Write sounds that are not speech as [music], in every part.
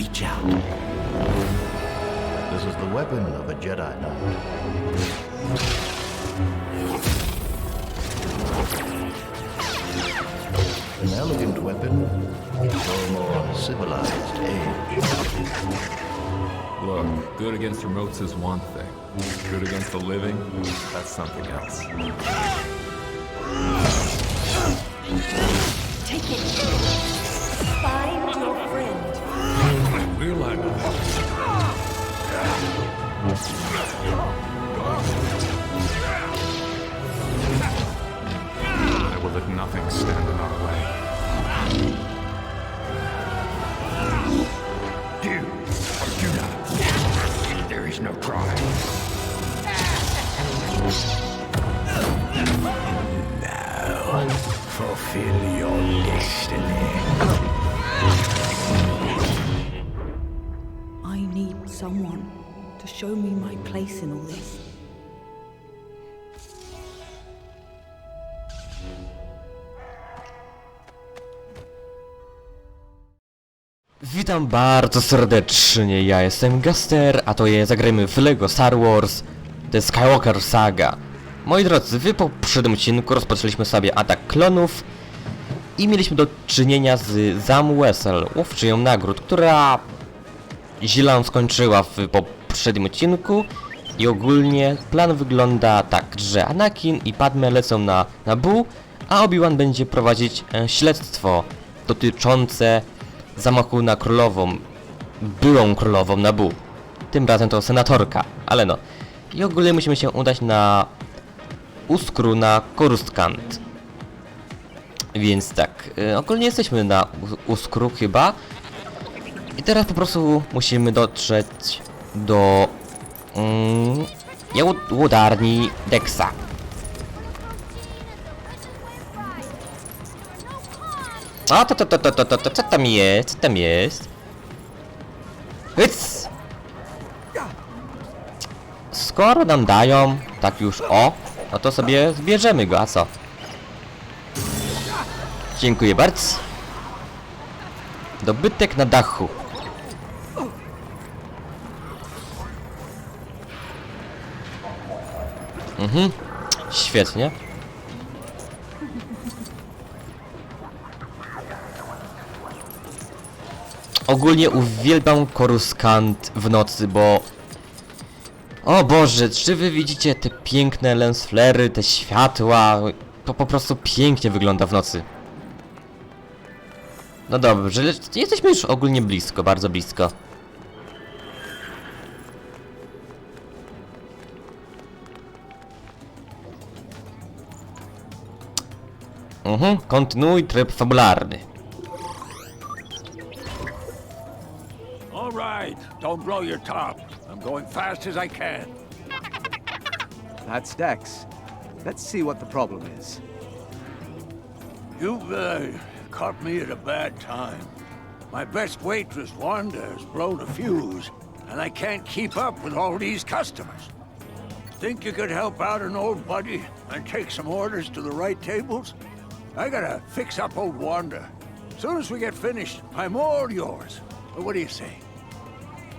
reach out. This is the weapon of a Jedi Knight. An elegant weapon for a more civilized age. Look, good against remotes is one thing. Good against the living, that's something else. Take it. Spy I will let nothing stand in our way. Do or do not. There is no crime. Now, fulfill your destiny. I need someone to show me my place in all this. Witam bardzo serdecznie, ja jestem Gaster, a to jest zagrajmy w LEGO Star Wars The Skywalker Saga. Moi drodzy, w poprzednim odcinku rozpoczęliśmy sobie atak klonów i mieliśmy do czynienia z Zam Wessel, łowczynią nagród, która źle skończyła w poprzednim odcinku i ogólnie plan wygląda tak, że Anakin i Padme lecą na Naboo, a Obi-Wan będzie prowadzić e, śledztwo dotyczące zamachu na królową, byłą królową Naboo. Tym razem to senatorka, ale no. I ogólnie musimy się udać na Uskru na Korustkant. Więc tak, e, ogólnie jesteśmy na Uskru chyba. I teraz po prostu musimy dotrzeć do mm, łodarni Dexa. A to to to to to to to co tam jest? Co tam jest? Hyc! Skoro nam dają, tak już o, no to sobie zbierzemy go, a co? Dziękuję bardzo. Dobytek na dachu. Mhm. Świetnie. Ogólnie uwielbiam Koruskant w nocy, bo... O Boże, czy wy widzicie te piękne lens flare'y, te światła? To po prostu pięknie wygląda w nocy. No dobrze, jesteśmy już ogólnie blisko, bardzo blisko. Mhm, kontynuuj tryb fabularny. All right, don't blow your top. I'm going fast as I can. That's Dex. Let's see what the problem is. You've uh, caught me at a bad time. My best waitress, Wanda, has blown a fuse, and I can't keep up with all these customers. Think you could help out an old buddy and take some orders to the right tables? I gotta fix up old Wanda. Soon as we get finished, I'm all yours. What do you say?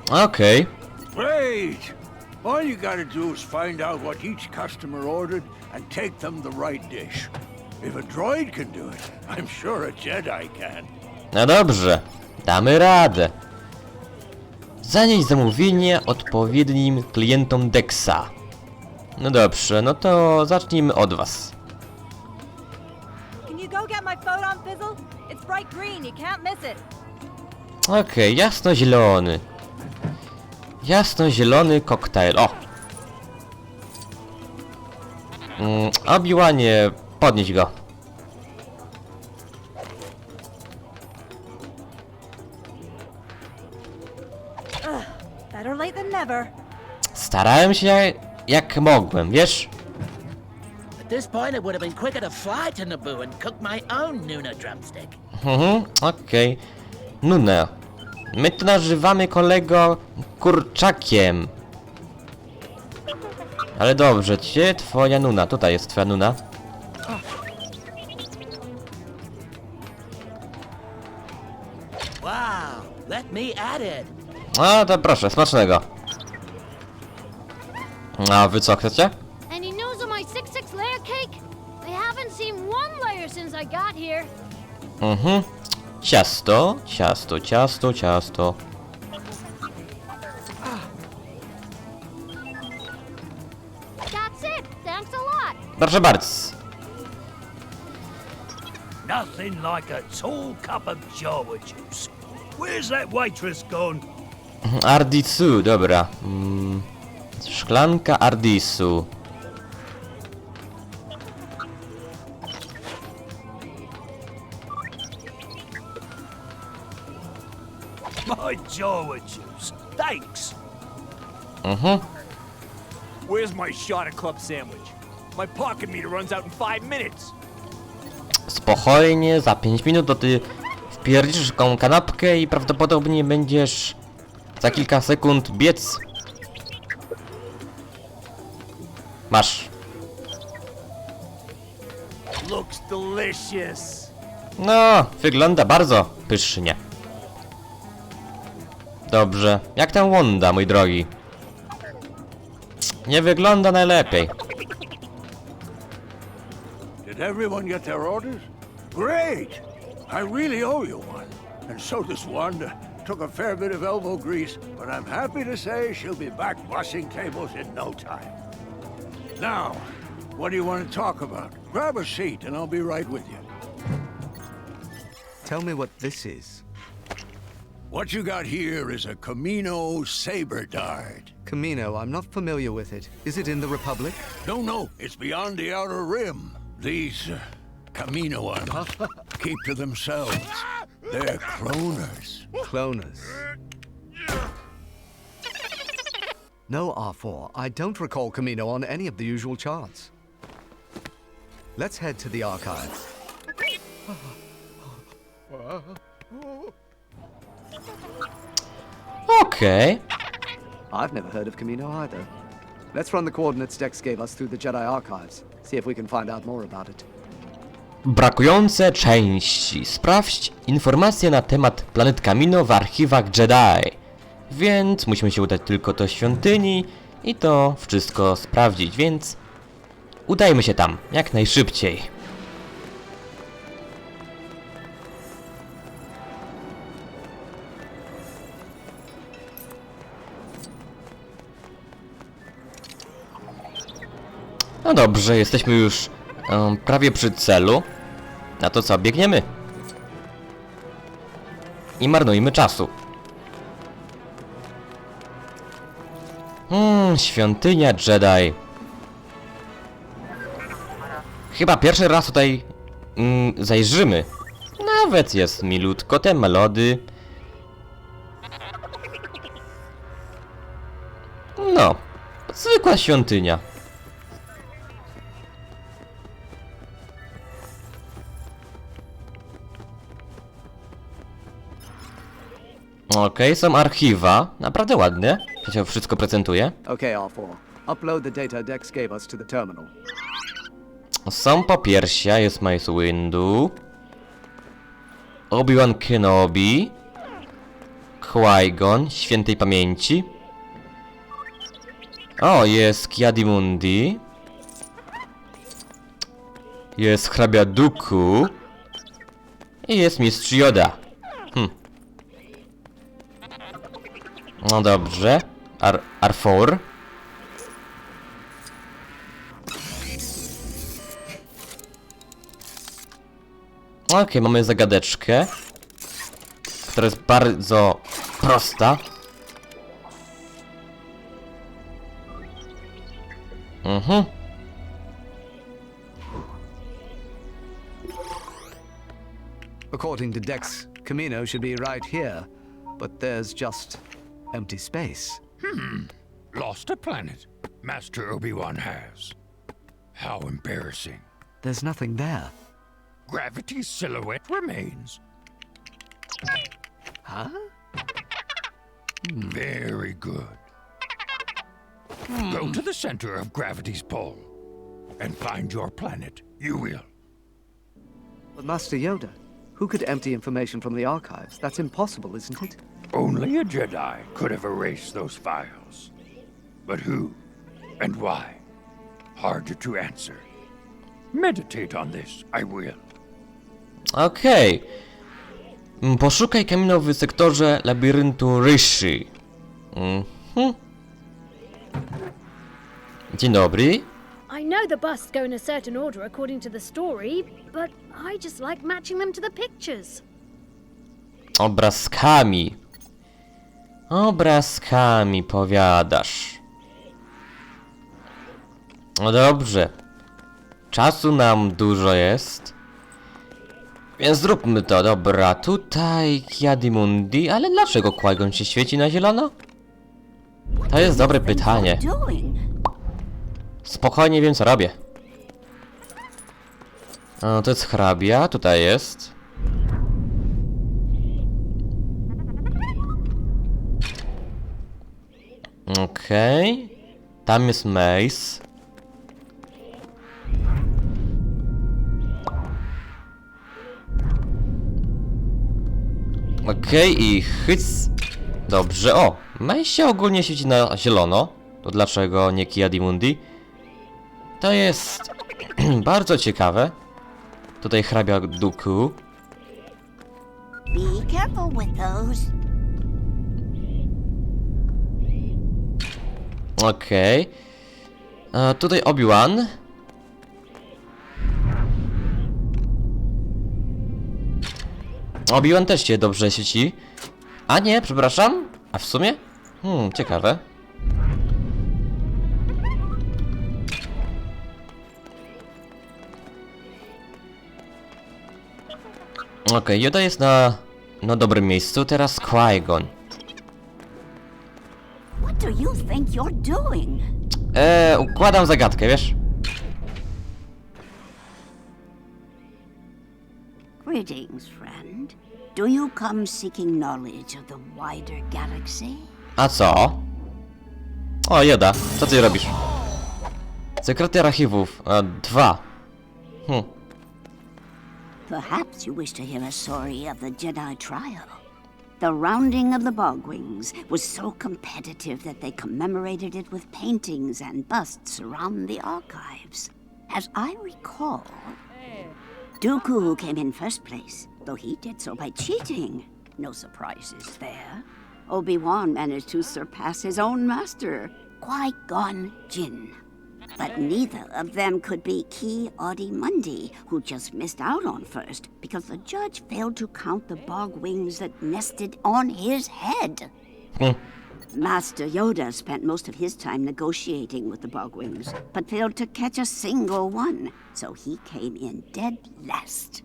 Okej. Great! All you gotta do is find out what each customer ordered and take them the right dish. If a droid can do it, [laughs] I'm sure a Jedi can. No dobrze, damy radę. Zanieść zamówienie odpowiednim klientom Dexa. No dobrze, no to zacznijmy od was. My photon fizzle? It's bright green. You can't miss it. Okej, jasno-zielony. Jasno-zielony koktajl, o! Mm, Obi-Wanie, podnieś go. Better late than never. Starałem się jak mogłem, wiesz? This point, it would have been quicker to fly to Naboo and cook my own Nuna drumstick. Mhm, okej. Nuna. My tu nazywamy kolego kurczakiem. Ale dobrze, gdzie twoja Nuna? Tutaj jest twoja Nuna. Wow, let me at it. A, to proszę, smacznego. A wy co chcecie? Mhm. Ciasto, ciasto, ciasto, ciasto. That's it. Thanks a lot. Proszę bardzo. Nothing like a tall cup of Java juice. Where's that waitress gone? Ardisu, dobra. Mm, szklanka Ardisu. Java juice. Thanks. Mhm. Where's my shot at club sandwich? My pocket meter runs out in five minutes. Spokojnie, za 5 minut to ty wpierdzisz taką kanapkę i prawdopodobnie będziesz za kilka sekund biec. Masz. Looks delicious. No, wygląda bardzo pysznie. Dobrze. Jak tam Wanda, mój drogi? Nie wygląda najlepiej. Did everyone get their orders? Great! I really owe you one. And so does Wanda. Took a fair bit of elbow grease, but I'm happy to say she'll be back washing tables in no time. Now, what do you want to talk about? Grab a seat and I'll be right with you. Tell me what this is. What you got here is a Camino saber dart. Camino, I'm not familiar with it. Is it in the Republic? No, no, it's beyond the outer rim. These uh, Caminoans [laughs] keep to themselves. They're cloners. Cloners. No, R4. I don't recall Camino on any of the usual charts. Let's head to the archives. [laughs] Okej. I've never heard of Camino either. Let's run the coordinates Dex gave us through the Jedi archives. See if we can find out more about it. Brakujące części. Sprawdź informacje na temat planet Kamino w archiwach Jedi. Więc musimy się udać tylko do świątyni i to wszystko sprawdzić, więc udajmy się tam jak najszybciej. No dobrze, jesteśmy już em, prawie przy celu. Na to co, biegniemy? Nie marnujmy czasu. Hmm, świątynia Jedi. Chyba pierwszy raz tutaj mm, zajrzymy. Nawet jest milutko te melody. No, zwykła świątynia. Okej, są archiwa. Naprawdę ładnie. To się wszystko prezentuje. Okay, R4. Upload the data Dex gave us to the terminal. Są popiersia, jest Mace Windu. Obi-Wan Kenobi. Qui-Gon, świętej pamięci. O, jest Kiadimundi. Jest hrabia Duku. I jest mistrz Yoda. No dobrze. Ar R4. Okej, mamy zagadeczkę, która jest bardzo prosta. Mhm. According to Dex, Camino should be right here, but there's just empty space. Hmm. Lost a planet. Master Obi-Wan has. How embarrassing. There's nothing there. Gravity's silhouette remains. Huh? Very good. Go to the center of gravity's pole and find your planet. You will. But Master Yoda, who could empty information from the archives? That's impossible, isn't it? Only a Jedi could have erased those files. But who? And why? Hard to answer. Meditate on this, I will. Okej. Mm, Poszukaj kamienia w sektorze labiryntu Ryshi. Mhm. Dzień dobry. I know the busts go in a certain order according to the story, but I just like matching them to the pictures. Obrazkami. Obrazkami powiadasz. No dobrze. Czasu nam dużo jest. Więc zróbmy to, dobra. Tutaj Kiadimundi, ale dlaczego Qui-Gon się świeci na zielono? To jest dobre pytanie. Spokojnie wiem co robię. O, to jest hrabia, tutaj jest. Okej. Tam jest Mace. Okej i hyc. Dobrze, o! Mace się ogólnie świeci na zielono. To dlaczego nie Kiadimundi? To jest [clears throat] bardzo ciekawe. Tutaj hrabia Duku. Be careful with those. Okej. A Tutaj Obi-Wan. Obi-Wan też się dobrze sieci. A nie, przepraszam. A w sumie? Hmm, ciekawe. Okej, Yoda jest na, na dobrym miejscu, teraz Qui-Gon. Do you think you're doing? Eee, układam zagadkę, wiesz? Greetings, friend. Do you come seeking knowledge of the wider galaxy? A co? O, Yoda, co ty robisz? Sekrety archiwów, e, dwa. Hm, Perhaps you wish to hear a story of the Jedi trial. The rounding of the Bogwings was so competitive that they commemorated it with paintings and busts around the archives. As I recall, Dooku came in first place, though he did so by cheating. No surprises there. Obi-Wan managed to surpass his own master, Qui-Gon Jinn. But neither of them could be Key Adi Mundi, who just missed out on first because the judge failed to count the bog wings that nested on his head. hm. Master Yoda spent most of his time negotiating with the Bogwings, but failed to catch a single one, so he came in dead last.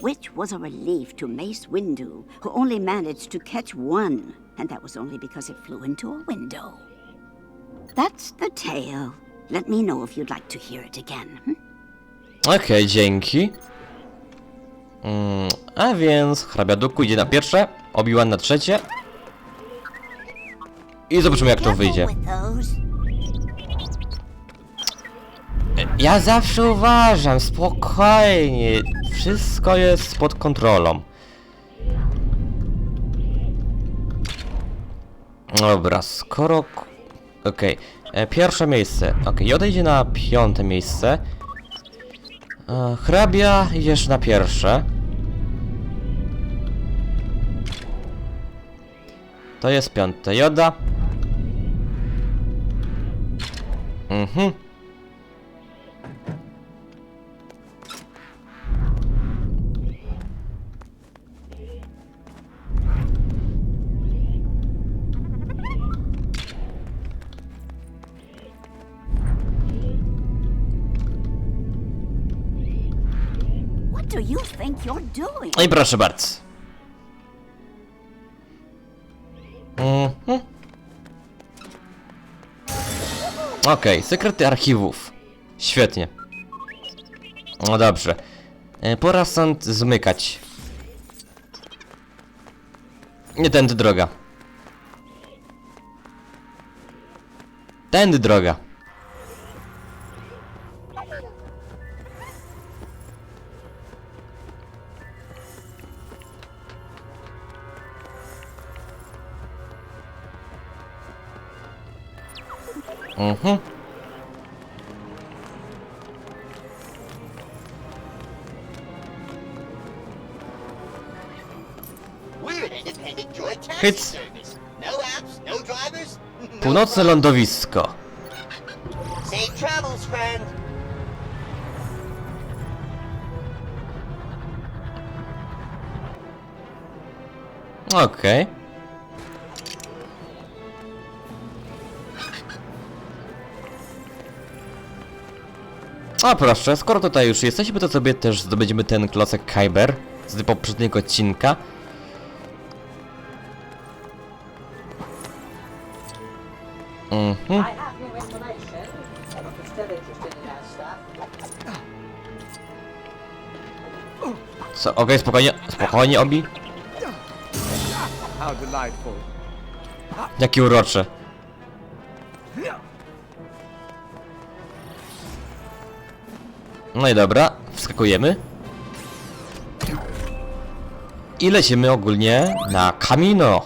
Which was a relief to Mace Windu, who only managed to catch one, and that was only because it flew into a window. That's the tale. Let me know if you'd like to hear it again. hmm? Okej, dzięki. Mm, a więc hrabia Duku idzie na pierwsze, Obi-Wan na trzecie. I zobaczymy jak to Careful wyjdzie. with those. Ja zawsze uważam, spokojnie. Wszystko jest pod kontrolą. Dobra, skoro... k- Okej, pierwsze miejsce. Okej, Joda idzie na piąte miejsce. E, hrabia idziesz na pierwsze. To jest piąte. Joda. Mhm. I proszę bardzo. Mhm. Okej, sekrety archiwów. Świetnie. No dobrze. E, Pora stąd zmykać. Nie tędy droga. Tędy droga. Mhm. Hyc! Północne lądowisko. Okej. Okay. A proszę, skoro tutaj już jesteśmy, to sobie też zdobędziemy ten klocek Kyber z poprzedniego odcinka. Mhm. Co, okej, spokojnie, spokojnie, Obi. How delightful. No i dobra, wskakujemy. I lecimy ogólnie na Camino.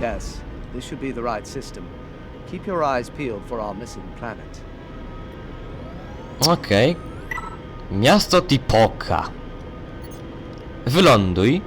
Yes, this should be the right system. Keep your eyes peeled for our missing planet. Okej. Miasto Tipoka. Wyląduj.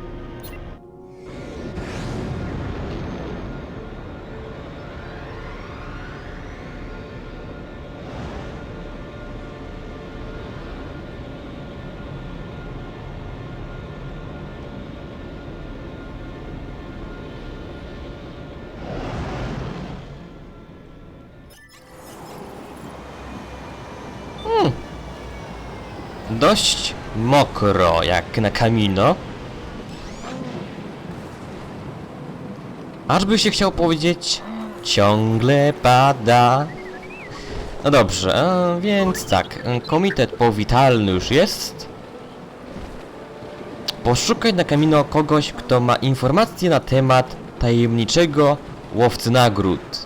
Dość mokro, jak na Camino. Aż by się chciał powiedzieć, ciągle pada. No dobrze, więc tak, komitet powitalny już jest. Poszukaj na Camino kogoś, kto ma informacje na temat tajemniczego łowcy nagród.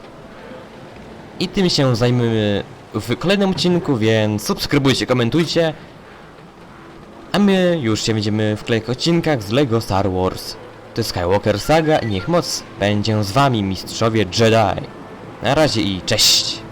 I tym się zajmiemy w kolejnym odcinku, więc subskrybujcie, komentujcie. A my już się widzimy w kolejnych odcinkach z LEGO Star Wars. To jest Skywalker Saga i niech moc będzie z wami, mistrzowie Jedi. Na razie i cześć!